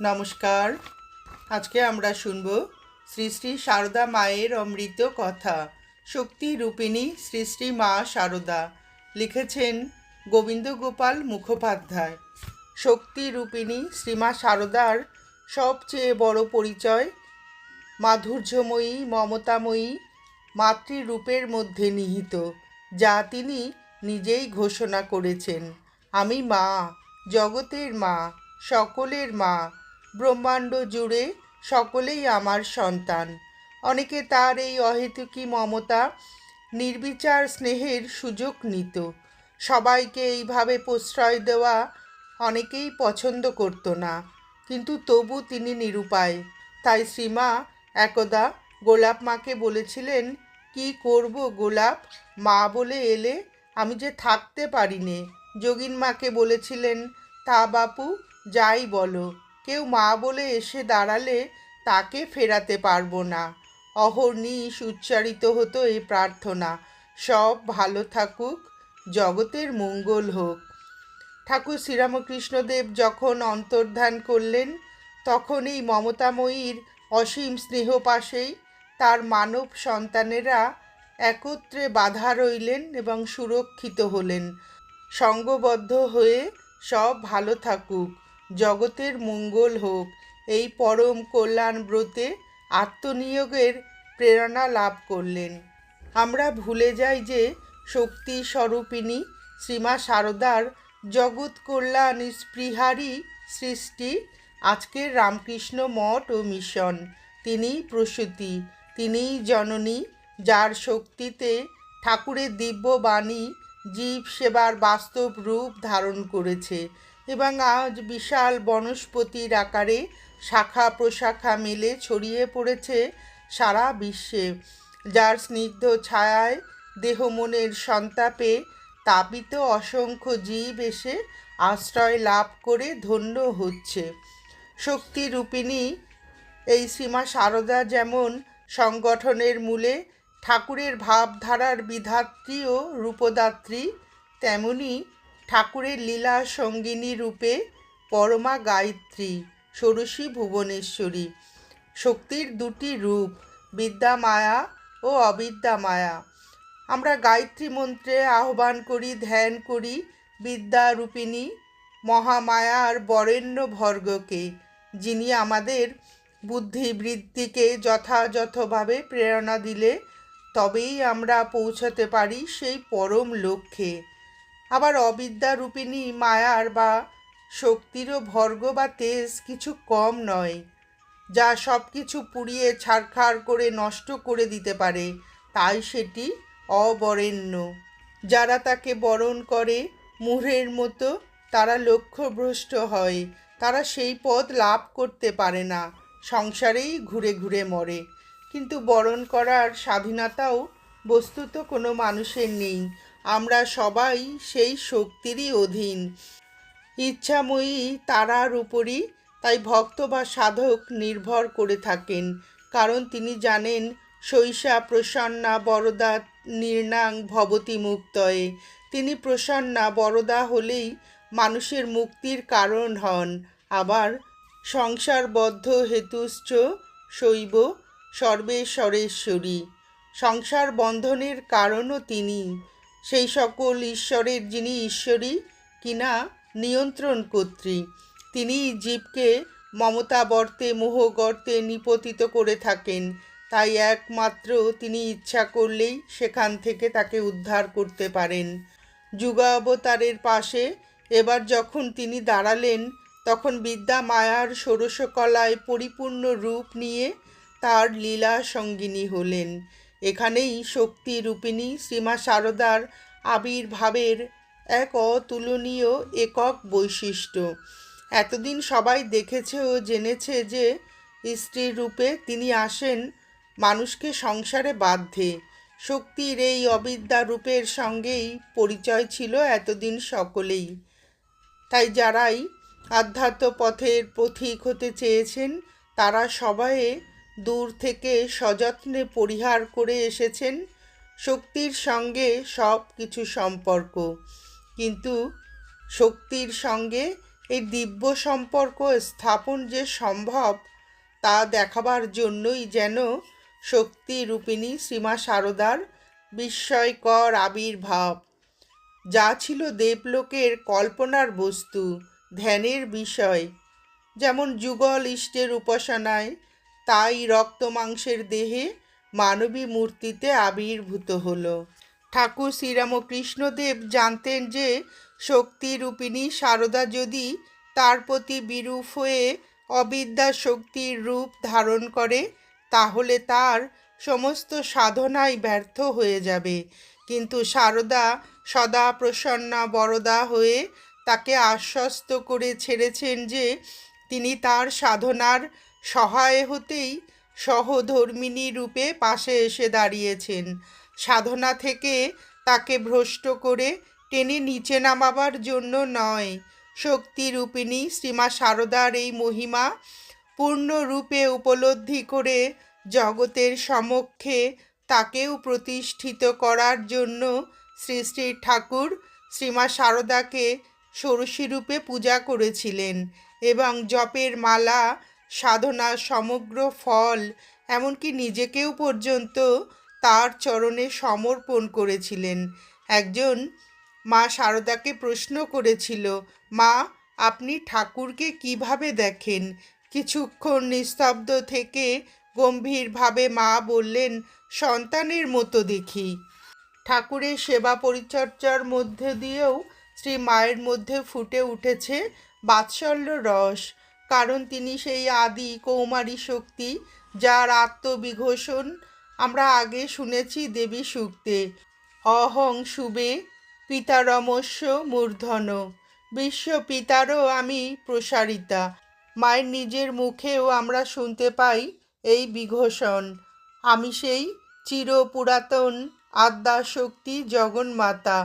নমস্কার। আজকে আমরা শুনব শ্রী শ্রী সারদা মায়ের অমৃত কথা। শক্তি রূপিণী শ্রী শ্রী মা সারদা লিখেছেন গোবিন্দ গোপাল মুখোপাধ্যায়। শক্তি রূপিণী শ্রীমা সারদার সবচেয়ে বড় পরিচয় মাধুর্যময়ী, মমতাময়ী, মাতৃরূপের মধ্যে নিহিত, যা তিনি নিজেই ঘোষণা করেছেন। আমি মা, জগতের মা, সকলের মা ব্রহ্মাণ্ড জুড়ে সকলেই আমার সন্তান। অনেকে তার এই অহেতুকী মমতা, নির্বিচার স্নেহের সুযোগ নিত। সবাইকে এইভাবে প্রশ্রয় দেওয়া অনেকেই পছন্দ করতো না, কিন্তু তবু তিনি নিরুপায়। তাই শ্রীমা একদা গোলাপ মাকে বলেছিলেন, কি করব গোলাপ? মা বলে এলে আমি যে থাকতে পারি নে। যোগিন মাকে বলেছিলেন, তা বাপু, যাই বলো। কেউ মা বলে এসে দাঁড়ালে তাকে ফেরাতে পারব না। অহর্নিশ উচ্চারিত হতো এই প্রার্থনা। সব ভালো থাকুক, জগতের মঙ্গল হোক। ঠাকুর শ্রীরামকৃষ্ণদেব যখন অন্তর্ধান করলেন তখন এই মমতাময়ীর অসীম স্নেহপাশেই তার মানব সন্তানেরা একত্রে বাধা রইলেন এবং সুরক্ষিত হলেন। সঙ্গবদ্ধ হয়ে সব ভালো থাকুক। জগতের মঙ্গল হোক। এই পরম কল্যাণ ব্রতে আত্মনিয়োগের প্রেরণা লাভ করলেন। আমরা ভুলে যাই যে শক্তি স্বরূপিণী শ্রীমা শারদার জগৎ কল্যাণ স্পৃহারই সৃষ্টি আজকের রামকৃষ্ণ মঠ ও মিশন। তিনিই প্রসূতি তিনিই জননী, যার শক্তিতে ঠাকুরের দিব্য বাণী জীব সেবার বাস্তব রূপ ধারণ করেছে। এবং আজ বিশাল বনস্পতির আকারে শাখা প্রশাখা মেলে ছড়িয়ে পড়েছে সারা বিশ্বে। যার স্নিগ্ধ ছায়ায় দেহ মনের সন্তাপে তাপিত অসংখ্য জীব এসে আশ্রয় লাভ করে ধন্য হচ্ছে। শক্তি রূপিণী এই শ্রীমা সারদা যেমন সংগঠনের মূলে ঠাকুরের ভাবধারার বিধাত্রী ও রূপদাত্রী, তেমনি ঠাকুরের লীলা সঙ্গিনী রূপে পরমা গায়ত্রী, ষোড়শী ভুবনেশ্বরী। শক্তির দুটি রূপ, বিদ্যা মায়া ও অবিদ্যা মায়া। আমরা গায়ত্রী মন্ত্রে আহ্বান করি, ধ্যান করি বিদ্যা রূপিণী মহামায়ার বরেণ্য ভর্গকে, যিনি আমাদের বুদ্ধিবৃত্তিকে যথাযথভাবে প্রেরণা দিলে তবেই আমরা পৌঁছাতে পারি সেই পরম লক্ষ্যে। আবার অবিদ্যা রূপিণী মায়ার বা শক্তিরও ভর্গ বা তেজ কিছু কম নয়, যা সব কিছু পুড়িয়ে ছাড়খাড় করে নষ্ট করে দিতে পারে। তাই সেটি অবরেণ্য। যারা তাকে বরণ করে মুহূর্তের মতো তারা লক্ষ্যভ্রষ্ট হয়। তারা সেই পথ লাভ করতে পারে না। সংসারেই ঘুরে ঘুরে মরে। কিন্তু বরণ করার স্বাধীনতাও বস্তুত কোনো মানুষের নেই। আমরা সবাই সেই শক্তিরই অধীন। ইচ্ছাময়ী তারার উপরই তাই ভক্ত বা সাধক নির্ভর করে থাকেন। কারণ তিনি জানেন শৈশা প্রসন্না বরদা নির্ণাং ভবতি মুক্তয়ে। তিনি প্রসন্না বরদা হলেই মানুষের মুক্তির কারণ হন। আবার সংসারবদ্ধ হেতুশ্চ শৈব সর্বেশ্বরেশ্বরী। সংসার বন্ধনের কারণও তিনি। সেই সকল ঈশ্বরের যিনি ঈশ্বরী কিনা নিয়ন্ত্রণ কর্ত্রী, তিনি জীবকে মমতা বর্তে মোহ গর্তে নিপতিত করে থাকেন। তাই একমাত্র তিনি ইচ্ছা করলেই সেখান থেকে তাকে উদ্ধার করতে পারেন। যুগাবতারের পাশে এবার যখন তিনি দাঁড়ালেন, তখন বিদ্যা মায়ার ষোড়শকলায় পরিপূর্ণ রূপ নিয়ে তার লীলা সঙ্গিনী হলেন। এখানেই শক্তি রূপিণী শ্রীমা শারদার আবির্ভাবের এক অতুলনীয় একক বৈশিষ্ট্য। এতদিন সবাই দেখেছে ও জেনেছে যে স্ত্রীর রূপে তিনি আসেন মানুষকে সংসারে বাধ্যে শক্তির এই অবিদ্যা রূপের সঙ্গেই পরিচয় ছিল এতদিন সকলেই। তাই যারাই আধ্যাত্ম পথের পথিক হতে চেয়েছেন, তারা সবাই দূর থেকে সযত্নে পরিহার করে এসেছেন শক্তির সঙ্গে সব কিছু সম্পর্ক। কিন্তু শক্তির সঙ্গে এই দিব্য সম্পর্ক স্থাপন যে সম্ভব, তা দেখাবার জন্যই যেন শক্তি রূপিণী শ্রীমা সারদার বিস্ময়কর আবির্ভাব। যা ছিল দেবলোকের কল্পনার বস্তু, ধ্যানের বিষয়। যেমন যুগল ইষ্টের উপাসনায়, তাই রক্ত মাংসের দেহে মানবী মূর্তিতে আবির্ভূত হলো। ঠাকুর শ্রীরামকৃষ্ণদেব জানতেন যে শক্তিরূপিণী সারদা যদি তার প্রতি বিরূপ হয়ে অবিদ্যা শক্তির রূপ ধারণ করে, তাহলে তার সমস্ত সাধনাই ব্যর্থ হয়ে যাবে। কিন্তু সারদা সদা প্রসন্না বরদা হয়ে তাকে আশ্বস্ত করে ছেড়েছেন যে তিনি তার সাধনার সহায় হতেই সহধর্মিনী রূপে পাশে এসে দাঁড়িয়েছেন। সাধনা থেকে তাকে ভ্রষ্ট করে টেনে নিচে নামাবার জন্য নয়। শক্তিরূপিণী শ্রীমা শারদার এই মহিমা পূর্ণরূপে উপলব্ধি করে জগতের সমক্ষে তাকেও প্রতিষ্ঠিত করার জন্য শ্রী শ্রী ঠাকুর শ্রীমা শারদাকে ষোড়শী রূপে পূজা করেছিলেন এবং জপের মালা সাধনার সমগ্র ফল, এমনকি নিজেকেও পর্যন্ত তার চরণে সমর্পণ করেছিলেন। একজন মা শারদাকে প্রশ্ন করেছিল, মা, আপনি ঠাকুরকে কীভাবে দেখেন? কিছুক্ষণ নিস্তব্ধ থেকে গম্ভীরভাবে মা বললেন, সন্তানের মতো দেখি। ঠাকুরের সেবা পরিচর্যার মধ্যে দিয়েও শ্রী মায়ের মধ্যে ফুটে উঠেছে বাৎসল্য রস। কারণ তিনি সেই আদি কৌমারী শক্তি যার আত্মবিঘোষণ আমরা আগে শুনেছি দেবী সুক্তে। অহং শুবে পিতারমস্য মূর্ধন বিশ্ব পিতারও আমি প্রসারিতা। মায়ের নিজের মুখেও আমরা শুনতে পাই এই বিঘোষণ। আমি সেই চির পুরাতন আদ্যা শক্তি জগন্মাতা।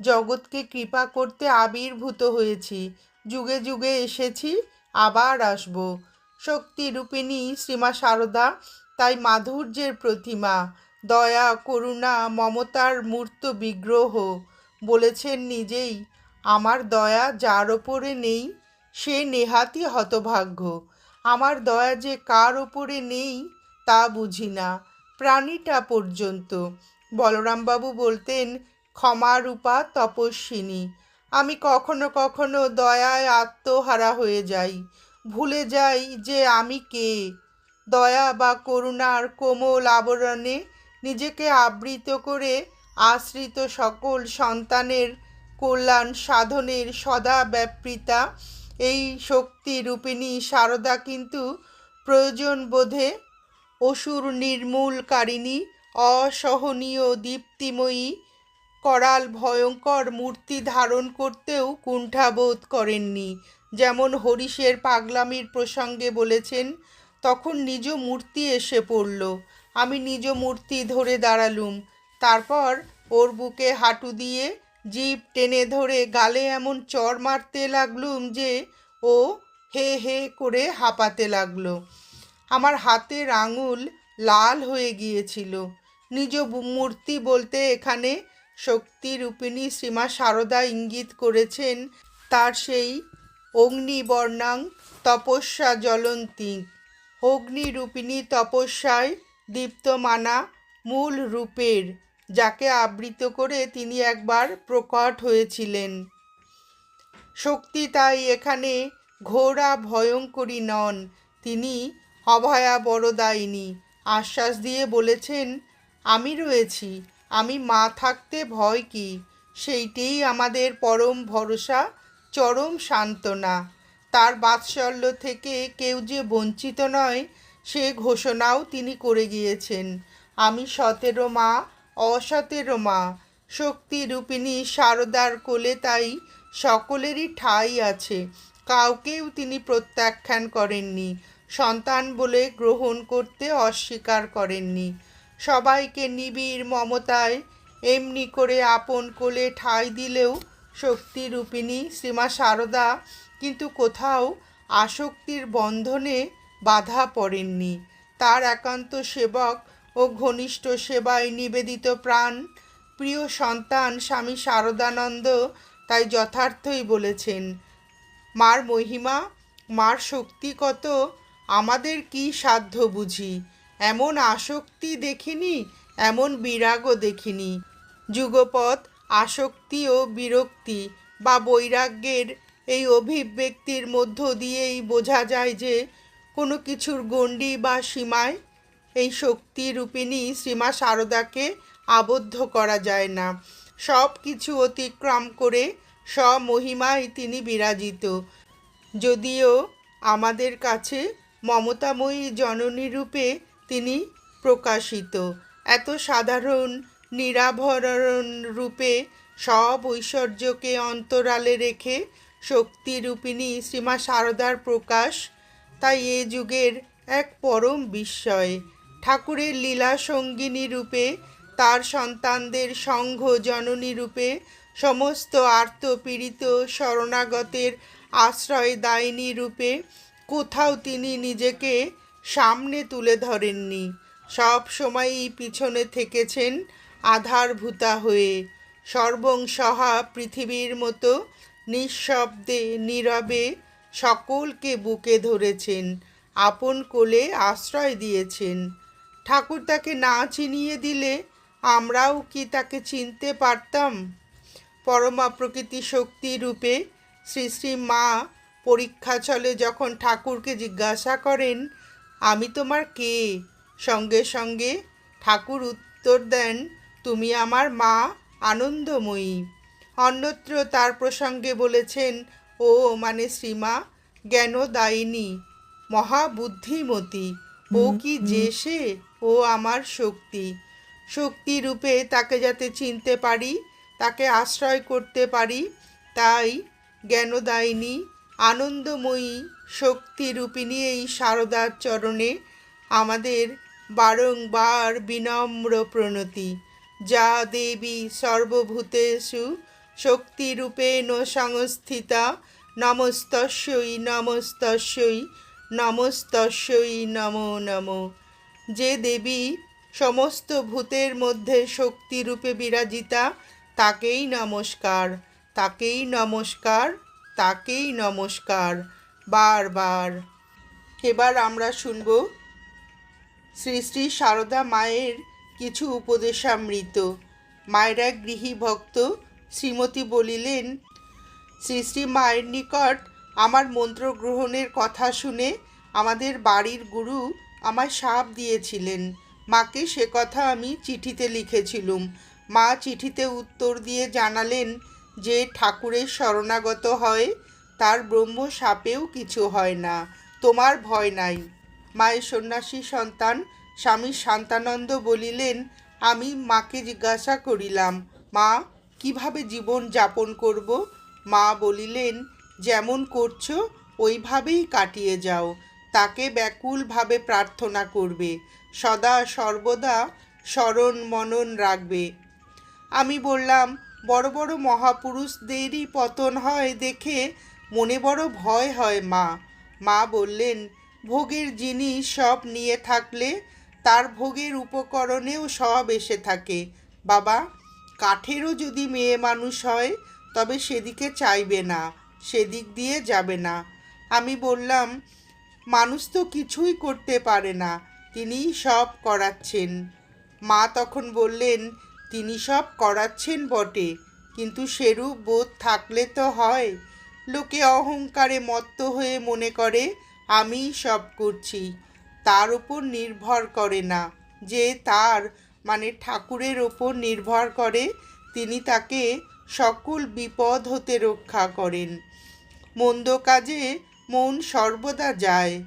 জগৎকে কৃপা করতে আবির্ভূত হয়েছি। যুগে যুগে এসেছি আবার আসব। শক্তিরূপিণী শ্রীমা শারদা তাই মাধুর্যের প্রতিমা। দয়া, করুণা, মমতার মূর্ত বিগ্রহ। বলেছেন নিজেই, আমার দয়া যার ওপরে নেই, সে নেহাতি হতভাগ্য। আমার দয়া যে কার ওপরে নেই, তা বুঝি না। প্রাণীটা পর্যন্ত। বলরামবাবু বলতেন ক্ষমারূপা তপস্বিনী। আমি কখনো কখনো দয়ায় আত্মহারা হয়ে যাই। ভুলে যাই যে আমি কে। দয়া বা করুণার কোমল আবরণে নিজেকে আবৃত করে আশ্রিত সকল সন্তানের কল্যাণ সাধনের সদা ব্যাপৃতা এই শক্তি রূপিণী সারদা কিন্তু প্রয়োজন বোধে অসুর নির্মূলকারিণী অসহনীয় দীপ্তিময়ী করাল ভয়ঙ্কর মূর্তি ধারণ করতেও কুণ্ঠাবোধ করেননি। যেমন হরিশের পাগলামির প্রসঙ্গে বলেছেন, তখন নিজ মূর্তি এসে পড়ল। আমি নিজ মূর্তি ধরে দাঁড়ালুম। তারপর ওর বুকে হাঁটু দিয়ে জিভ টেনে ধরে গালে এমন চর মারতে লাগলুম যে ও হে হে করে হাঁপাতে লাগল। আমার হাতের আঙুল লাল হয়ে গিয়েছিল। নিজ মূর্তি বলতে এখানে শক্তিরূপিণী শ্রীমা সারদা ইঙ্গিত করেছেন, তার সেই অগ্নিবর্ণাং তপস্যা জ্বলন্তী। অগ্নিরূপিণী তপস্যায় দীপ্তমানা মূল রূপের, যাকে আবৃত করে তিনি একবার প্রকট হয়েছিলেন। শক্তি তাই এখানে ঘোড়া ভয়ঙ্করী নন, তিনি অভয়া বড়দায়িনী আশ্বাস দিয়ে বলেছেন, আমি রয়েছি আমি মা থাকতে ভয় কি? সেইটিই আমাদের পরম ভরসা, চরম সান্ত্বনা। তার বাৎসল্য থেকে কেউ যে বঞ্চিত নয়, সে ঘোষণাও তিনি করে গিয়েছেন। আমি সতেরো মা, অসতেরো মা। শক্তি শক্তিরূপিণী শারদার কোলে তাই সকলেরই ঠাঁই আছে। কাউকেও তিনি প্রত্যাখ্যান করেননি। সন্তান বলে গ্রহণ করতে অস্বীকার করেননি। সবাইকে নিবিড় মমতায় এমনি করে আপন কোলে ঠাঁই দিলেও শক্তি শক্তিরূপিণী শ্রীমা শারদা কিন্তু কোথাও আসক্তির বন্ধনে বাধা পড়েননি। তার একান্ত সেবক ও ঘনিষ্ঠ সেবায় নিবেদিত প্রাণ। প্রিয় সন্তান স্বামী শারদানন্দ তাই যথার্থই বলেছেন, মার মহিমা, মার শক্তি কত, আমাদের কি সাধ্য বুঝি? এমন আসক্তি দেখিনি, এমন বিরাগও দেখিনি। যুগপৎ আসক্তি ও বিরক্তি বা বৈরাগ্যের এই অভিব্যক্তির মধ্য দিয়েই বোঝা যায় যে কোনো কিছুর গণ্ডি বা সীমায় এই শক্তি রূপিণী শ্রীমা শারদাকে আবদ্ধ করা যায় না। সব কিছু অতিক্রম করে স্বমহিমায় তিনি বিরাজিত। যদিও আমাদের কাছে মমতাময়ী জননী রূপে তিনি প্রকাশিত। এত সাধারণ, নিরাভরণ রূপে সব ঐশ্বর্যকে অন্তরালে রেখে শক্তিরূপিণী শ্রীমা শারদার প্রকাশ তাই এ যুগের এক পরম বিস্ময়। ঠাকুরের লীলা সঙ্গিনী রূপে, তার সন্তানদের সংঘ জননী রূপে, সমস্ত আর্তপীড়িত শরণাগতের আশ্রয় দায়িনী রূপে কোথাও তিনি নিজেকে সামনে তুলে ধরেননি। সব সময়ই পিছনে থেকেছেন আধারভূতা হয়ে। সর্বং সহা পৃথিবীর মতো নিঃশব্দে, নীরবে সকলকে বুকে ধরেছেন, আপন কোলে আশ্রয় দিয়েছেন। ঠাকুর তাকে না চিনিয়ে দিলে আমরাও কি তাকে চিনতে পারতাম? পরমা প্রকৃতি শক্তি রূপে শ্রী শ্রী মা পরীক্ষা চলে যখন ঠাকুরকে জিজ্ঞাসা করেন আমি তোমার কে? সঙ্গে সঙ্গে ঠাকুর উত্তর দেন তুমি আমার মা আনন্দময়ী। অন্যত্র তার প্রসঙ্গে বলেছেন ও মানে শ্রীমা জ্ঞানদায়িনী মহাবুদ্ধিমতী। ও কি যে সে ও আমার শক্তি। শক্তি রূপে তাকে যাতে চিনতে পারি তাকে আশ্রয় করতে পারি তাই জ্ঞানদায়িনী আনন্দময়ী শক্তিরূপিণী এই শারদার চরণে আমাদের বারংবার বিনম্র প্রণতি। যা দেবী সর্বভূতেষু শক্তিরূপেণ সংস্থিতা, নমস্তস্যই নমস্তস্যই নমস্তস্যই নমো নমো। যে দেবী সমস্ত ভূতের মধ্যে শক্তিরূপে বিরাজিতা, তাকেই নমস্কার তাকেই নমস্কার তাকেই নমস্কার। বারবার এবার আমরা শুনব, শ্রী শ্রী সারদা মায়ের কিছু উপদেশামৃত। মায়ের গৃহী ভক্ত, শ্রীমতী বলিলেন, শ্রী শ্রী মায়ের নিকট আমার মন্ত্র গ্রহণের কথা শুনে আমাদের বাড়ির গুরু আমায় সাপ দিয়েছিলেন। মাকে সে কথা আমি চিঠিতে লিখেছিলুম। মা চিঠিতে উত্তর দিয়ে জানালেন যে ঠাকুরের শরণাগত হয় তার ব্রহ্ম সাপেও কিছু হয় না, তোমার ভয় নাই। মায়ের সন্ন্যাসী সন্তান স্বামী শান্তানন্দ বলিলেন, আমি মাকে জিজ্ঞাসা করিলাম, মা, কীভাবে জীবন যাপন করব? মা বলিলেন, যেমন করছ, ওইভাবেই কাটিয়ে যাও, তাকে ব্যাকুলভাবে প্রার্থনা করবে, সদা সর্বদা স্মরণ মনন রাখবে। আমি বললাম, বড় বড় মহাপুরুষদেরই পতন হয় দেখে মনে বড় ভয় হয় মা। মা বললেন, ভোগের জিনিস সব নিয়ে থাকলে তার ভোগের উপকরণেও সব এসে থাকে। বাবা, কাঠেরও যদি মেয়ে মানুষ হয়, তবে সেদিকে চাইবে না, সেদিক দিয়ে যাবে না। আমি বললাম, মানুষ তো কিছুই করতে পারে না তিনি সব করাচ্ছেন। মা তখন বললেন, তিনি সব করাচ্ছেন বটে, কিন্তু সেরূপ বোধ থাকলে তো হয়। লোকে অহংকারে মত্ত হয়ে মনে করে আমি সব করছি। তার উপর নির্ভর করে না। যে তার মানে ঠাকুরের ওপর নির্ভর করে তিনি তাকে সকল বিপদ হতে রক্ষা করেন। মন্দ কাজে মন সর্বদা যায়।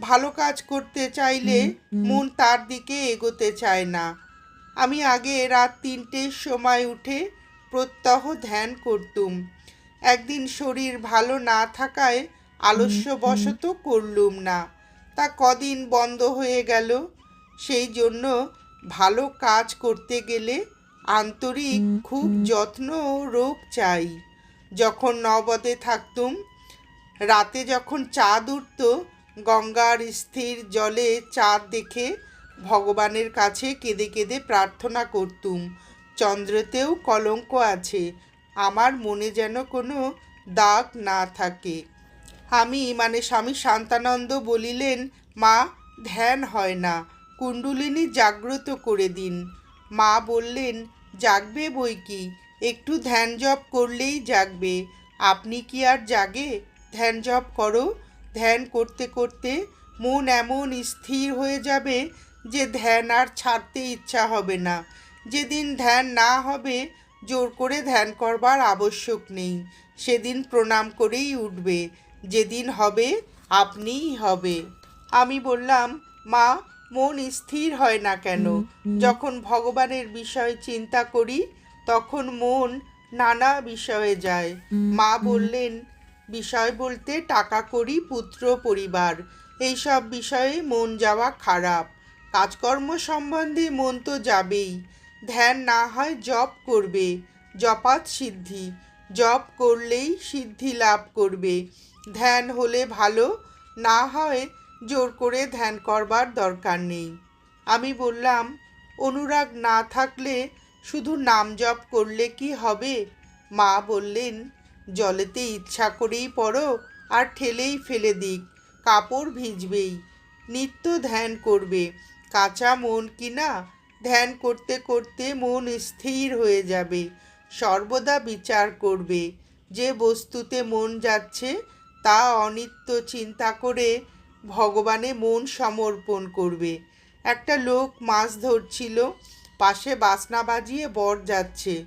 ভালো কাজ করতে চাইলে মন তার দিকে এগোতে চায় না। আমি আগে রাত তিনটের সময় উঠে প্রত্যহ ধ্যান করতুম। একদিন শরীর ভালো না থাকায় আলস্যবশত করলুম না। তা কদিন বন্ধ হয়ে গেল। সেই জন্য ভালো কাজ করতে গেলে আন্তরিক খুব যত্ন ও রোগ চাই। যখন নবদে থাকতুম রাতে যখন চাঁদ উঠত গঙ্গার স্থির জলে চাঁদ দেখে ভগবানের কাছে কেঁদে কেঁদে প্রার্থনা করতুম। চন্দ্রতেও কলঙ্ক আছে। আমার মনে যেন কোনো দাগ না থাকে। আমি মানে স্বামী শান্তানন্দ বলিলেন, মা, ধ্যান হয় না, কুণ্ডলিনী জাগ্রত করে দিন। মা বললেন, জাগবে বই কি? একটু ধ্যান জপ করলেই জাগবে। আপনি কি আর জাগে? ধ্যান জপ করো। ধ্যান করতে করতে মন এমন স্থির হয়ে যাবে যে ধ্যান আর ছাড়তে ইচ্ছা হবে না। যেদিন ধ্যান না হবে জোর করে ধ্যান করবার আবশ্যক নেই। সেদিন প্রণাম করেই উঠবে। যেদিন হবে, আপনিই হবে। আমি বললাম, মা, মন স্থির হয় না কেন? যখন ভগবানের বিষয়ে চিন্তা করি, তখন মন নানা বিষয়ে যায়। মা বললেন, বিষয় বলতে টাকা করি, পুত্র, পরিবার। এইসব বিষয়ে মন যাওয়া খারাপ। কাজকর্ম সম্বন্ধে মন তো যাবেই। ধ্যান না হয় জপ করবে। জপাত সিদ্ধি। জপ করলেই সিদ্ধি লাভ করবে। ধ্যান হলে ভালো, না হয় জোর করে ধ্যান করবার দরকার নেই। আমি বললাম, অনুরাগ না থাকলে শুধু নাম জপ করলে কি হবে? মা বললেন, জলেতে ইচ্ছা করেই পড়ো আর ঠেলেই ফেলে দিক। কাপড় ভিজবেই। নিত্য ধ্যান করবে। কাঁচা মন কিনা ধ্যান করতে করতে মন স্থির হয়ে যাবে। সর্বদা বিচার করবে। যে বস্তুতে মন যাচ্ছে, তা অনিত্য চিন্তা করে ভগবানে মন সমর্পণ করবে। একটা লোক মাছ ধরছিল, পাশে বাসনা বাজিয়ে বর যাচ্ছে,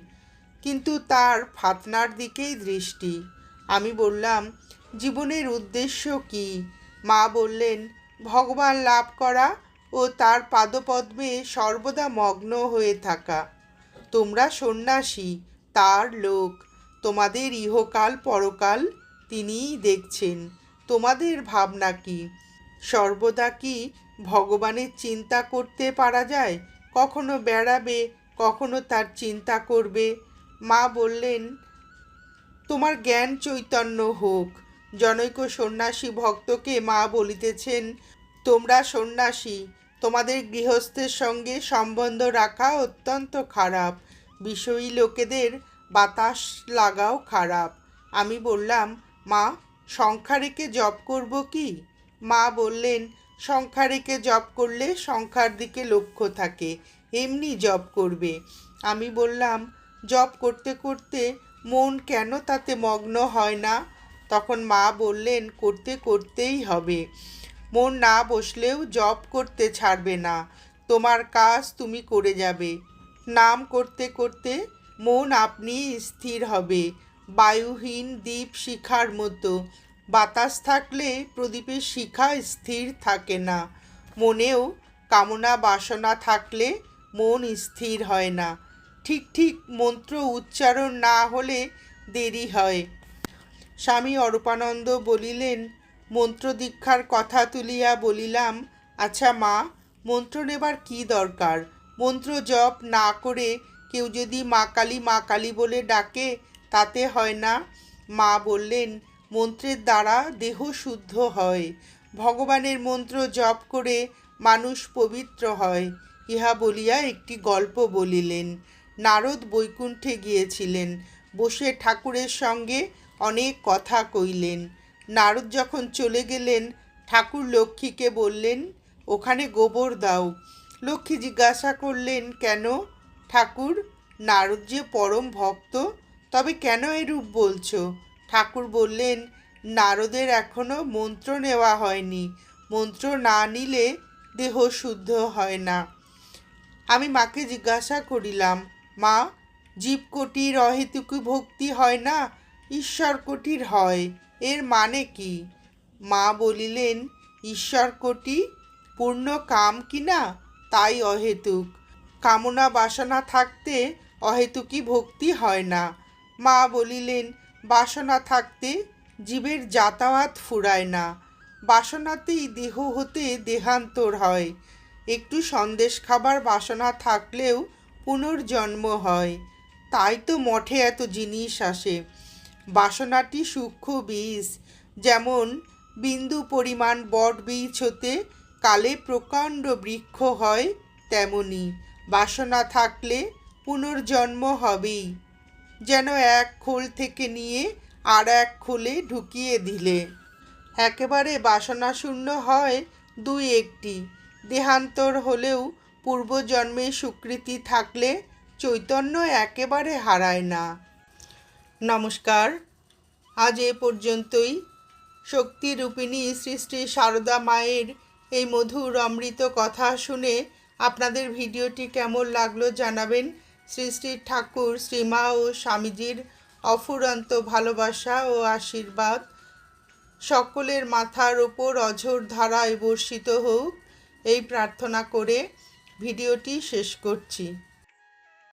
কিন্তু তার ফাতনার দিকেই দৃষ্টি। আমি বললাম, জীবনের উদ্দেশ্য কি? মা বললেন, ভগবান লাভ করা ও তার পাদপদ্মে সর্বদা মগ্ন হয়ে থাকা। তোমরা সন্ন্যাসী, তার লোক, তোমাদের ইহকাল পরকাল তিনিই দেখছেন। তোমাদের ভাবনা কি? সর্বদা কি ভগবানের চিন্তা করতে পারা যায়? কখনো বেড়াবে, কখনো তার চিন্তা করবে। মা বললেন, তোমার জ্ঞান চৈতন্য হোক। জনৈক সন্ন্যাসী ভক্তকে মা বলিতেছেন, তোমরা সন্ন্যাসী তোমাদের গৃহস্থের সঙ্গে সম্বন্ধ রাখা অত্যন্ত খারাপ। বিষয়ী লোকেদের বাতাস লাগাও খারাপ। আমি বললাম, মা সংখ্যা রেখে জপ করব কি? মা বললেন সংখ্যা রেখে জপ করলে সংখ্যার দিকে লক্ষ্য থাকে, এমনি জপ করবে। আমি বললাম, জপ করতে করতে মন কেন তাতে মগ্ন হয় না? তখন মা বললেন, করতে করতেই হবে। মন না বসলেও জপ করতে ছাড়বে না। তোমার কাজ তুমি করে যাবে। নাম করতে করতে মন আপনি স্থির হবে। বায়ুহীন দ্বীপ শিখার মতো। বাতাস থাকলে প্রদীপের শিখা স্থির থাকে না। মনেও কামনা বাসনা থাকলে মন স্থির হয় না। ঠিক ঠিক মন্ত্র উচ্চারণ না হলে দেরি হয়। স্বামী অরূপানন্দ বলিলেন মন্ত্র দীক্ষার কথা তুলিয়া বলিলাম আচ্ছা মা, মন্ত্র নেবার কি দরকার? মন্ত্র জপ না করে কেউ যদি মা কালী মা কালী বলে ডাকে, তাতে হয় না? মা বললেন, মন্ত্রের দ্বারা দেহ শুদ্ধ হয়। ভগবানের মন্ত্র জপ করে মানুষ পবিত্র হয়। ইহা বলিয়া একটি গল্প বলিলেন। নারদ বৈকুণ্ঠে গিয়েছিলেন। বসে ঠাকুরের সঙ্গে অনেক কথা কইলেন। নারদ যখন চলে গেলেন, ঠাকুর লক্ষ্মীকে বললেন, ওখানে গোবর দাও। লক্ষ্মী জিজ্ঞাসা করলেন, কেন ঠাকুর? নারদ যে পরম ভক্ত, তবে কেন এরূপ বলছো? ঠাকুর বললেন, নারদের এখনও মন্ত্র নেওয়া হয়নি। মন্ত্র না নিলে দেহ শুদ্ধ হয় না। আমি মাকে জিজ্ঞাসা করিলাম, মা, জীবকোটির অহেতুকু ভক্তি হয় না? ঈশ্বর কোটির হয়? এর মানে কি? মা বলিলেন, ঈশ্বর কোটি পূর্ণ কাম কিনা? তাই অহেতুক। কামনা বাসনা থাকতে অহেতুকি ভক্তি হয় না। মা বলিলেন, বাসনা থাকতে জীবের যাতায়াত ফুরায় না। বাসনাতেই দেহ হতে দেহান্তর হয়। একটু সন্দেশ খাবার বাসনা থাকলেও পুনর্জন্ম হয়। তাই তো মঠে এত জিনিস আসে। বাসনাটি সূক্ষ্ম বীজ। যেমন বিন্দু পরিমাণ বট বীজ হতে কালে প্রকাণ্ড বৃক্ষ হয়, তেমনি বাসনা থাকলে পুনর্জন্ম হবেই। যেন এক খোল থেকে নিয়ে আর এক খোলে ঢুকিয়ে দিলে। একেবারে বাসনাশূন্য হয় দুই একটি। দেহান্তর হলেও পূর্বজন্মে স্বীকৃতি থাকলে চৈতন্য একেবারে হারায় না। নমস্কার। আজ এ পর্যন্তই। শক্তিরূপিণী শ্রী শ্রী সারদা মায়ের এই মধুর অমৃত কথা শুনে আপনাদের ভিডিওটি কেমন লাগল জানাবেন। শ্রী শ্রী ঠাকুর, শ্রীমা ও স্বামীজির অফুরন্ত ভালোবাসা ও আশীর্বাদ। সকলের মাথার ওপর অঝোর ধারায় বর্ষিত হোক, এই প্রার্থনা করে ভিডিওটি শেষ করছি।